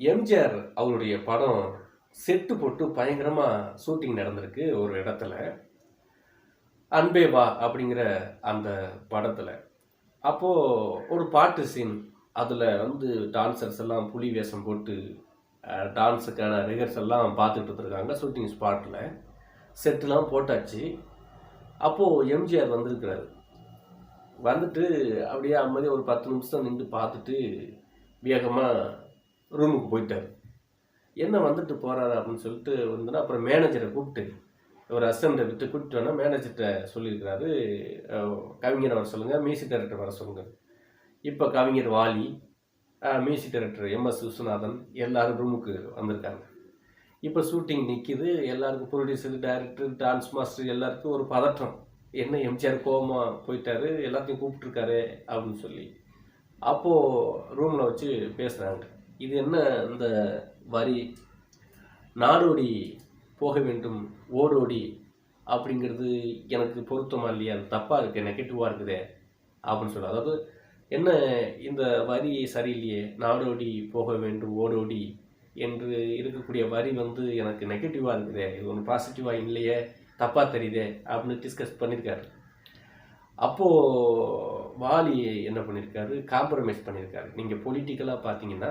எம்ஜிஆர் அவருடைய படம் செட்டு போட்டு பயங்கரமாக ஷூட்டிங் நடந்திருக்கு ஒரு இடத்துல. அன்பே வா அப்படிங்கிற அந்த படத்தில். அப்போது ஒரு பாட்டு சீன் அதில் வந்து டான்சர்ஸ் எல்லாம் புலி வேஷம் போட்டு டான்ஸுக்கான ரிகர்ஸ் எல்லாம் பார்த்துட்டு இருந்திருக்காங்க ஷூட்டிங் ஸ்பாட்டில் செட்டுலாம் போட்டாச்சு. அப்போது எம்ஜிஆர் வந்திருக்கிறாரு. வந்துட்டு அப்படியே அமைதி ஒரு பத்து நிமிஷம் நின்று பார்த்துட்டு வேகமாக ரூமுக்கு போயிட்டார். என்ன வந்துட்டு போகிறாரு அப்படின்னு சொல்லிட்டு வந்தோன்னா அப்புறம் மேனேஜரை கூப்பிட்டு ஒரு அசிஸ்டண்ட்டை விட்டு கூப்பிட்டு வேணால் மேனேஜர்கிட்ட சொல்லியிருக்கிறாரு கவிஞர் வர சொல்லுங்கள் மியூசிக் டைரக்டர் வர சொல்லுங்கள் இப்போ கவிஞர் Vaali music director MS Viswanathan எல்லாரும் ரூமுக்கு வந்திருக்காங்க. இப்போ ஷூட்டிங் நிற்கிது எல்லாருக்கும் ப்ரொடியூசர் டைரக்டர் டான்ஸ் மாஸ்டர் எல்லாருக்கும் ஒரு பதற்றம். என்ன எம்ஜிஆர் கோபமாக போயிட்டாரு எல்லாத்தையும் கூப்பிட்டுருக்காரு அப்படின்னு சொல்லி. அப்போது ரூமில் வச்சு பேசுகிறாங்க இது என்ன இந்த வரி? நாடோடி போக வேண்டும் ஓடோடி அப்படிங்கிறது எனக்கு பொருத்தமாக இல்லையா? அது தப்பாக இருக்குது நெகட்டிவாக இருக்குதே அப்படின்னு சொல்ல அதாவது என்ன இந்த வரி சரியில்லையே நாடோடி போக வேண்டும் ஓடோடி என்று இருக்கக்கூடிய வரி வந்து எனக்கு நெகட்டிவாக இருக்குதே இது ஒன்று பாசிட்டிவாக இல்லையே தப்பாக தெரியுதே அப்படின்னு டிஸ்கஸ் பண்ணியிருக்காரு அப்போது வாலி என்ன பண்ணியிருக்காரு காம்ப்ரமைஸ் பண்ணியிருக்காரு நீங்கள் பொலிட்டிக்கலாக பார்த்தீங்கன்னா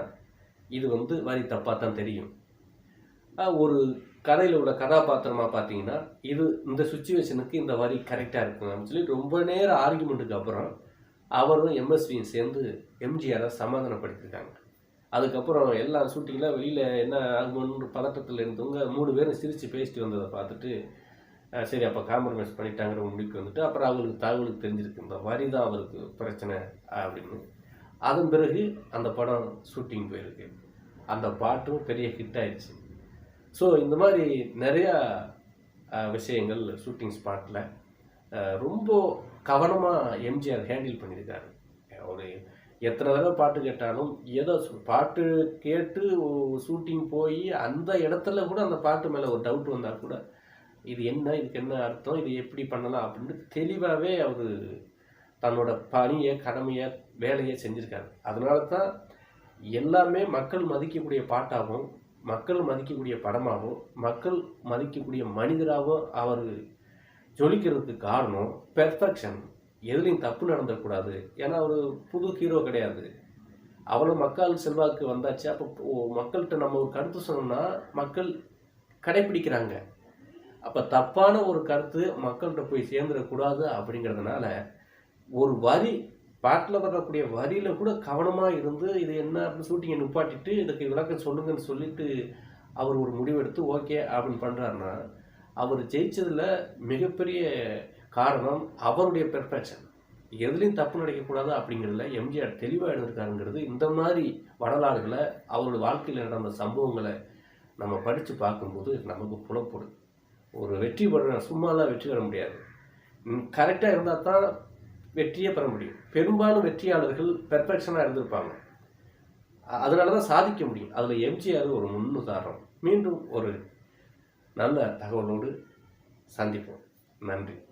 இது வந்து வரி தப்பாக தான் தெரியும் ஒரு கதையில் உள்ள கதாபாத்திரமாக பார்த்தீங்கன்னா இது இந்த சுச்சுவேஷனுக்கு இந்த வரி கரெக்டாக இருக்கும் அப்படின்னு சொல்லி ரொம்ப நேரம் ஆர்குமெண்ட்டுக்கு அப்புறம் அவரும் எம்எஸ்வியும் சேர்ந்து எம்ஜிஆரை சமாதானப்படுத்தியிருக்காங்க அதுக்கப்புறம் எல்லா ஷூட்டிங்கில் வெளியில் என்ன ஆகுமோன்னு பதட்டத்தில் இருந்தவங்க மூணு பேரும் சிரித்து பேசிட்டு வந்ததை பார்த்துட்டு சரி அப்போ காம்ப்ரமைஸ் பண்ணிட்டாங்கிற முடிவுக்கு வந்துட்டு அப்புறம் அவங்களுக்கு தகவலுக்கு தெரிஞ்சிருக்கு. இந்த வரி தான் அவருக்கு பிரச்சனை அப்படின்னு. அதன் பிறகு அந்த படம் ஷூட்டிங் போயிருக்கு. அந்த பாட்டும் பெரிய ஹிட் ஆயிடுச்சு. ஸோ இந்த மாதிரி நிறையா விஷயங்கள் ஷூட்டிங் ஸ்பாட்டில் ரொம்ப கவனமாக எம்ஜிஆர் ஹேண்டில் பண்ணியிருக்காரு. ஒரு எத்தனை தடவை பாட்டு கேட்டாலும் ஏதோ பாட்டு கேட்டு ஷூட்டிங் போய் அந்த இடத்துல கூட அந்த பாட்டு மேலே ஒரு டவுட் வந்தால் கூட இது என்ன இதுக்கு என்ன அர்த்தம் இது எப்படி பண்ணலாம் அப்படின்னு தெளிவாகவே அவர் தன்னோட பணியை கடமையை வேலையை செஞ்சுருக்காரு. அதனால தான் எல்லாமே மக்கள் மதிக்கக்கூடிய பாட்டாகவும் மக்கள் மதிக்கக்கூடிய படமாகவும் மக்கள் மதிக்கக்கூடிய மனிதராகவும் அவர் ஜொலிக்கிறதுக்கு காரணம் பெர்ஃபெக்ஷன் எதுலேயும் தப்பு நடந்துடக்கூடாது ஏன்னா அவர் புது ஹீரோ கிடையாது. அவ்வளோ மக்கள் செல்வாக்கு வந்தாச்சு. அப்போ மக்கள்கிட்ட நம்ம ஒரு கருத்து சொன்னோம்னா மக்கள் கடைப்பிடிக்கிறாங்க. அப்போ தப்பான ஒரு கருத்து மக்கள்கிட்ட போய் சேர்ந்துடக்கூடாது அப்படிங்கிறதுனால ஒரு வரி பாட்டில் வரக்கூடிய வரியில் கூட கவனமாக இருந்து இது என்ன அப்படின்னு ஷூட்டிங்கை நிப்பாட்டிட்டு இதுக்கு விளக்கம் சொல்லுங்கன்னு சொல்லிட்டு அவர் ஒரு முடிவெடுத்து ஓகே அப்படின்னு பண்ணுறாருன்னா அவர் ஜெயிச்சதில் மிகப்பெரிய காரணம் அவருடைய பெர்ஃபெக்ஷன் எதுலேயும் தப்பு நடக்கக்கூடாது அப்படிங்கிறதுல எம்ஜிஆர் தெளிவாக இருந்திருக்காருங்கிறது இந்த மாதிரி வரலாறுகளை அவரோட வாழ்க்கையில் நடந்த சம்பவங்களை நம்ம படித்து பார்க்கும்போது நமக்கு புலப்படும். ஒரு வெற்றி பெற சும்மாலாம் வெற்றி பெற முடியாது. கரெக்டாக இருந்தால் தான் வெற்றியை பெற முடியும். பெரும்பாலும் வெற்றியாளர்கள் பெர்ஃபெக்ஷனாக இருந்திருப்பாங்க. அதனால தான் சாதிக்க முடியும். அதில் எம்ஜிஆர் ஒரு முன்னுதாரணம். மீண்டும் ஒரு நல்ல தகவலோடு சந்திப்போம். நன்றி.